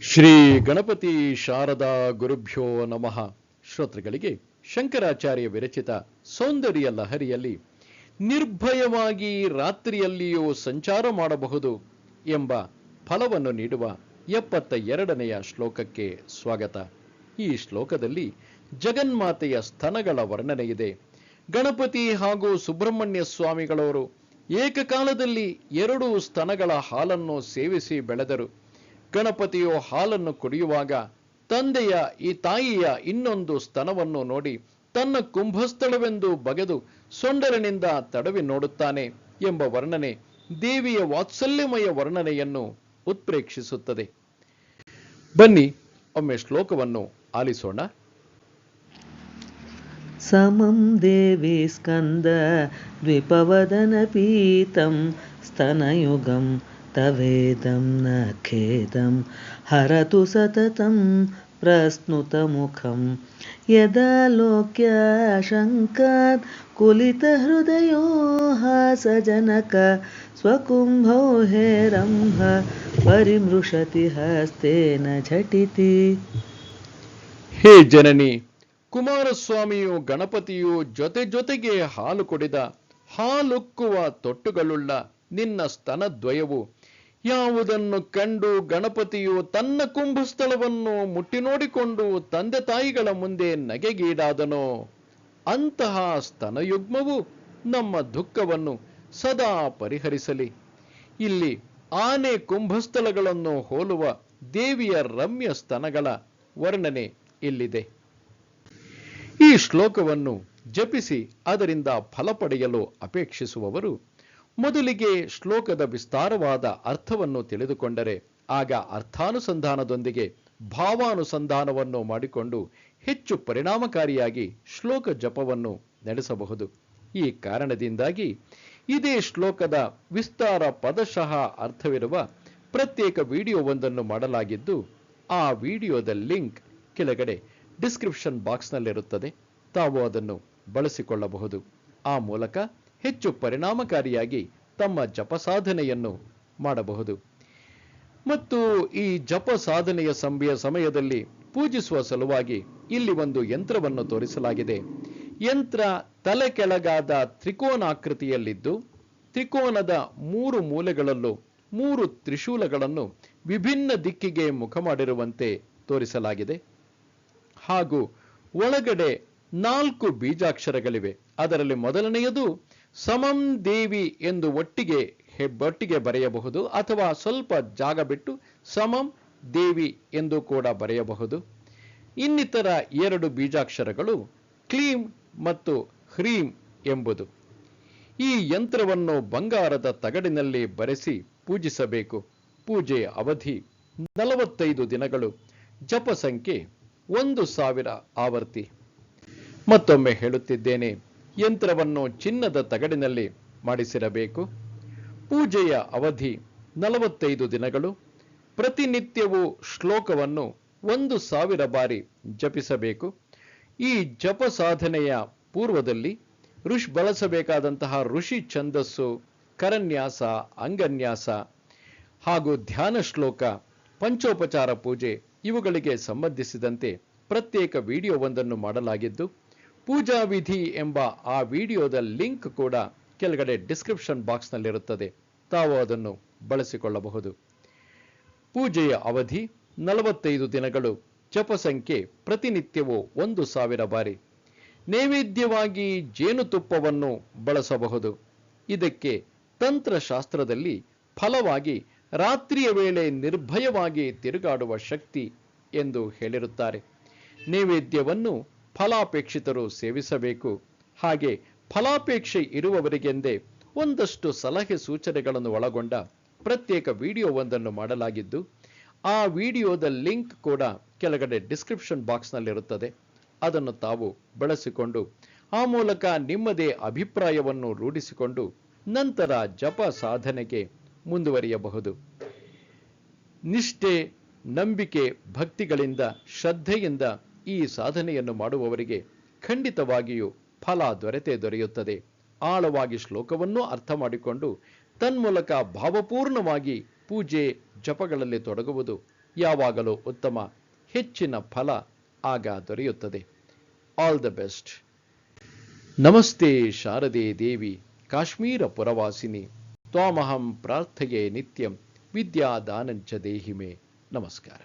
ಶ್ರೀ ಗಣಪತಿ ಶಾರದಾ ಗುರುಭ್ಯೋ ನಮಃ. ಶ್ರೋತೃಗಳಿಗೆ ಶಂಕರಾಚಾರ್ಯ ವಿರಚಿತ ಸೌಂದರ್ಯ ಲಹರಿಯಲ್ಲಿ ನಿರ್ಭಯವಾಗಿ ರಾತ್ರಿಯಲ್ಲಿಯೂ ಸಂಚಾರ ಮಾಡಬಹುದು ಎಂಬ ಫಲವನ್ನು ನೀಡುವ ಎಪ್ಪತ್ತ ಎರಡನೆಯ ಶ್ಲೋಕಕ್ಕೆ ಸ್ವಾಗತ. ಈ ಶ್ಲೋಕದಲ್ಲಿ ಜಗನ್ಮಾತೆಯ ಸ್ತನಗಳ ವರ್ಣನೆ ಇದೆ. ಗಣಪತಿ ಹಾಗೂ ಸುಬ್ರಹ್ಮಣ್ಯ ಸ್ವಾಮಿಗಳವರು ಏಕಕಾಲದಲ್ಲಿ ಎರಡು ಸ್ತನಗಳ ಹಾಲನ್ನು ಸೇವಿಸಿ ಬೆಳೆದರು. ಗಣಪತಿಯು ಹಾಲನ್ನು ಕುಡಿಯುವಾಗ ತಂದೆಯ ಈ ತಾಯಿಯ ಇನ್ನೊಂದು ಸ್ತನವನ್ನು ನೋಡಿ ತನ್ನ ಕುಂಭಸ್ಥಳವೆಂದು ಬಗೆದು ಸೊಂಡರನಿಂದ ತಡವಿ ನೋಡುತ್ತಾನೆ ಎಂಬ ವರ್ಣನೆ ದೇವಿಯ ವಾತ್ಸಲ್ಯಮಯ ವರ್ಣನೆಯನ್ನು ಉತ್ಪ್ರೇಕ್ಷಿಸುತ್ತದೆ ಬನ್ನಿ ಒಮ್ಮೆ ಶ್ಲೋಕವನ್ನು ಆಲಿಸೋಣ समं देवी स्कन्द द्विपवदनपीतं स्तनयुगं तवेदं न खेदं हरतु सततं प्रस्नुतमुखं यदालोक्याशङ्कात् कुलितहृदयो हासजनक स्वकुम्भौ हेरम्भ परिमृशति हस्तेन झटिति ಹೇ ಜನನಿ ಕುಮಾರಸ್ವಾಮಿಯು ಗಣಪತಿಯು ಜೊತೆ ಜೊತೆಗೆ ಹಾಲು ಕುಡಿದ ಹಾಲುಕ್ಕುವ ತೊಟ್ಟುಗಳುಳ್ಳ ನಿನ್ನ ಸ್ತನದ್ವಯವು ಯಾವುದನ್ನು ಕಂಡು ಗಣಪತಿಯು ತನ್ನ ಕುಂಭಸ್ಥಳವನ್ನು ಮುಟ್ಟಿ ನೋಡಿಕೊಂಡು ತಂದೆ ತಾಯಿಗಳ ಮುಂದೆ ನಗೆಗೀಡಾದನೋ. ಅಂತಹ ಸ್ತನಯುಗ್ಮವು ನಮ್ಮ ದುಃಖವನ್ನು ಸದಾ ಪರಿಹರಿಸಲಿ. ಇಲ್ಲಿ ಆನೆ ಕುಂಭಸ್ಥಳಗಳನ್ನು ಹೋಲುವ ದೇವಿಯ ರಮ್ಯ ಸ್ತನಗಳ ವರ್ಣನೆ ಇಲ್ಲಿದೆ. ಈ ಶ್ಲೋಕವನ್ನು ಜಪಿಸಿ ಅದರಿಂದ ಫಲ ಪಡೆಯಲು ಅಪೇಕ್ಷಿಸುವವರು ಮೊದಲಿಗೆ ಶ್ಲೋಕದ ವಿಸ್ತಾರವಾದ ಅರ್ಥವನ್ನು ತಿಳಿದುಕೊಂಡರೆ ಆಗ ಅರ್ಥಾನುಸಂಧಾನದೊಂದಿಗೆ ಭಾವಾನುಸಂಧಾನವನ್ನು ಮಾಡಿಕೊಂಡು ಹೆಚ್ಚು ಪರಿಣಾಮಕಾರಿಯಾಗಿ ಶ್ಲೋಕ ಜಪವನ್ನು ನಡೆಸಬಹುದು. ಈ ಕಾರಣದಿಂದಾಗಿ ಇದೇ ಶ್ಲೋಕದ ವಿಸ್ತಾರ ಪದಶಃ ಅರ್ಥವಿರುವ ಪ್ರತ್ಯೇಕ ವಿಡಿಯೋವೊಂದನ್ನು ಮಾಡಲಾಗಿದ್ದು, ಆ ವಿಡಿಯೋದ ಲಿಂಕ್ ಕೆಳಗಡೆ ಡಿಸ್ಕ್ರಿಪ್ಷನ್ ಬಾಕ್ಸ್ನಲ್ಲಿರುತ್ತದೆ. ತಾವು ಅದನ್ನು ಬಳಸಿಕೊಳ್ಳಬಹುದು. ಆ ಮೂಲಕ ಹೆಚ್ಚು ಪರಿಣಾಮಕಾರಿಯಾಗಿ ತಮ್ಮ ಜಪ ಸಾಧನೆಯನ್ನು ಮಾಡಬಹುದು. ಮತ್ತು ಈ ಜಪ ಸಾಧನೆಯ ಸಂಬೆಯ ಸಮಯದಲ್ಲಿ ಪೂಜಿಸುವ ಸಲುವಾಗಿ ಇಲ್ಲಿ ಒಂದು ಯಂತ್ರವನ್ನು ತೋರಿಸಲಾಗಿದೆ. ಯಂತ್ರ ತಲೆ ಕೆಳಗಾದ ತ್ರಿಕೋನಾಕೃತಿಯಲ್ಲಿದ್ದು ತ್ರಿಕೋನದ ಮೂರು ಮೂಲೆಗಳಲ್ಲೂ ಮೂರು ತ್ರಿಶೂಲಗಳನ್ನು ವಿಭಿನ್ನ ದಿಕ್ಕಿಗೆ ಮುಖ ಮಾಡಿರುವಂತೆ ತೋರಿಸಲಾಗಿದೆ. ಹಾಗೂ ಒಳಗಡೆ ನಾಲ್ಕು ಬೀಜಾಕ್ಷರಗಳಿವೆ. ಅದರಲ್ಲಿ ಮೊದಲನೆಯದು ಸಮಂ ದೇವಿ ಎಂದು ಒಟ್ಟಿಗೆ ಒಟ್ಟಿಗೆ ಬರೆಯಬಹುದು ಅಥವಾ ಸ್ವಲ್ಪ ಜಾಗ ಬಿಟ್ಟು ಸಮಂ ದೇವಿ ಎಂದು ಕೂಡ ಬರೆಯಬಹುದು. ಇನ್ನಿತರ ಎರಡು ಬೀಜಾಕ್ಷರಗಳು ಕ್ಲೀಂ ಮತ್ತು ಹ್ರೀಂ ಎಂಬುದು. ಈ ಯಂತ್ರವನ್ನು ಬಂಗಾರದ ತಗಡಿನಲ್ಲಿ ಬರೆಸಿ ಪೂಜಿಸಬೇಕು. ಪೂಜೆಯ ಅವಧಿ ನಲವತ್ತೈದು ದಿನಗಳು. ಜಪ ಸಂಖ್ಯೆ ಒಂದು ಸಾವಿರ ಆವರ್ತಿ ಮತ್ತೊಮ್ಮೆ ಹೇಳುತ್ತಿದ್ದೇನೆ. ಯಂತ್ರವನ್ನು ಚಿನ್ನದ ತಗಡಿನಲ್ಲಿ ಮಾಡಿಸಿರಬೇಕು. ಪೂಜೆಯ ಅವಧಿ ನಲವತ್ತೈದು ದಿನಗಳು. ಪ್ರತಿನಿತ್ಯವೂ ಶ್ಲೋಕವನ್ನು ಒಂದು ಸಾವಿರ ಬಾರಿ ಜಪಿಸಬೇಕು. ಈ ಜಪ ಸಾಧನೆಯ ಪೂರ್ವದಲ್ಲಿ ಋಷ್ ಬಳಸಬೇಕಾದಂತಹ ಋಷಿ ಛಂದಸ್ಸು, ಕರನ್ಯಾಸ, ಅಂಗನ್ಯಾಸ ಹಾಗೂ ಧ್ಯಾನ ಶ್ಲೋಕ, ಪಂಚೋಪಚಾರ ಪೂಜೆ ಇವುಗಳಿಗೆ ಸಂಬಂಧಿಸಿದಂತೆ ಪ್ರತ್ಯೇಕ ವಿಡಿಯೋವೊಂದನ್ನು ಮಾಡಲಾಗಿದ್ದು ಪೂಜಾ ವಿಧಿ ಎಂಬ ಆ ವಿಡಿಯೋದ ಲಿಂಕ್ ಕೂಡ ಕೆಳಗಡೆ ಡಿಸ್ಕ್ರಿಪ್ಷನ್ ಬಾಕ್ಸ್ನಲ್ಲಿರುತ್ತದೆ. ತಾವು ಅದನ್ನು ಬಳಸಿಕೊಳ್ಳಬಹುದು. ಪೂಜೆಯ ಅವಧಿ ನಲವತ್ತೈದು ದಿನಗಳು. ಜಪ ಸಂಖ್ಯೆ ಪ್ರತಿನಿತ್ಯವೂ ಒಂದು ಸಾವಿರ ಬಾರಿ. ನೈವೇದ್ಯವಾಗಿ ಜೇನುತುಪ್ಪವನ್ನು ಬಳಸಬಹುದು. ಇದಕ್ಕೆ ತಂತ್ರಶಾಸ್ತ್ರದಲ್ಲಿ ಫಲವಾಗಿ ರಾತ್ರಿಯ ವೇಳೆ ನಿರ್ಭಯವಾಗಿ ತಿರುಗಾಡುವ ಶಕ್ತಿ ಎಂದು ಹೇಳಿರುತ್ತಾರೆ. ನೈವೇದ್ಯವನ್ನು ಫಲಾಪೇಕ್ಷಿತರು ಸೇವಿಸಬೇಕು. ಹಾಗೆ ಫಲಾಪೇಕ್ಷೆ ಇರುವವರಿಗೆಂದೇ ಒಂದಷ್ಟು ಸಲಹೆ ಸೂಚನೆಗಳನ್ನು ಒಳಗೊಂಡ ಪ್ರತ್ಯೇಕ ವಿಡಿಯೋವೊಂದನ್ನು ಮಾಡಲಾಗಿದ್ದು, ಆ ವಿಡಿಯೋದ ಲಿಂಕ್ ಕೂಡ ಕೆಳಗಡೆ ಡಿಸ್ಕ್ರಿಪ್ಷನ್ ಬಾಕ್ಸ್ನಲ್ಲಿರುತ್ತದೆ. ಅದನ್ನು ತಾವು ಬಳಸಿಕೊಂಡು, ಆ ಮೂಲಕ ನಿಮ್ಮದೇ ಅಭಿಪ್ರಾಯವನ್ನು ರೂಢಿಸಿಕೊಂಡು ನಂತರ ಜಪ ಸಾಧನೆಗೆ ಮುಂದುವರಿಯಬಹುದು. ನಿಷ್ಠೆ, ನಂಬಿಕೆ, ಭಕ್ತಿಗಳಿಂದ, ಶ್ರದ್ಧೆಯಿಂದ ಈ ಸಾಧನೆಯನ್ನು ಮಾಡುವವರಿಗೆ ಖಂಡಿತವಾಗಿಯೂ ಫಲ ದೊರೆತೇ ದೊರೆಯುತ್ತದೆ. ಆಳವಾಗಿ ಶ್ಲೋಕವನ್ನು ಅರ್ಥ ಮಾಡಿಕೊಂಡು ತನ್ಮೂಲಕ ಭಾವಪೂರ್ಣವಾಗಿ ಪೂಜೆ ಜಪಗಳಲ್ಲಿ ತೊಡಗುವುದು ಯಾವಾಗಲೂ ಉತ್ತಮ, ಹೆಚ್ಚಿನ ಫಲ ಆಗ ದೊರೆಯುತ್ತದೆ. ಆಲ್ ದ ಬೆಸ್ಟ್ ನಮಸ್ತೆ ಶಾರದೆ ದೇವಿ, ಕಾಶ್ಮೀರ ಪುರವಾಸಿನಿ. ತ್ವಾಮಹಂ ಪ್ರಾರ್ಥೆಯೇ ನಿತ್ಯಂ, ವಿದ್ಯಾದಾನಂಚ ದೇಹಿಮೆ. ನಮಸ್ಕಾರ.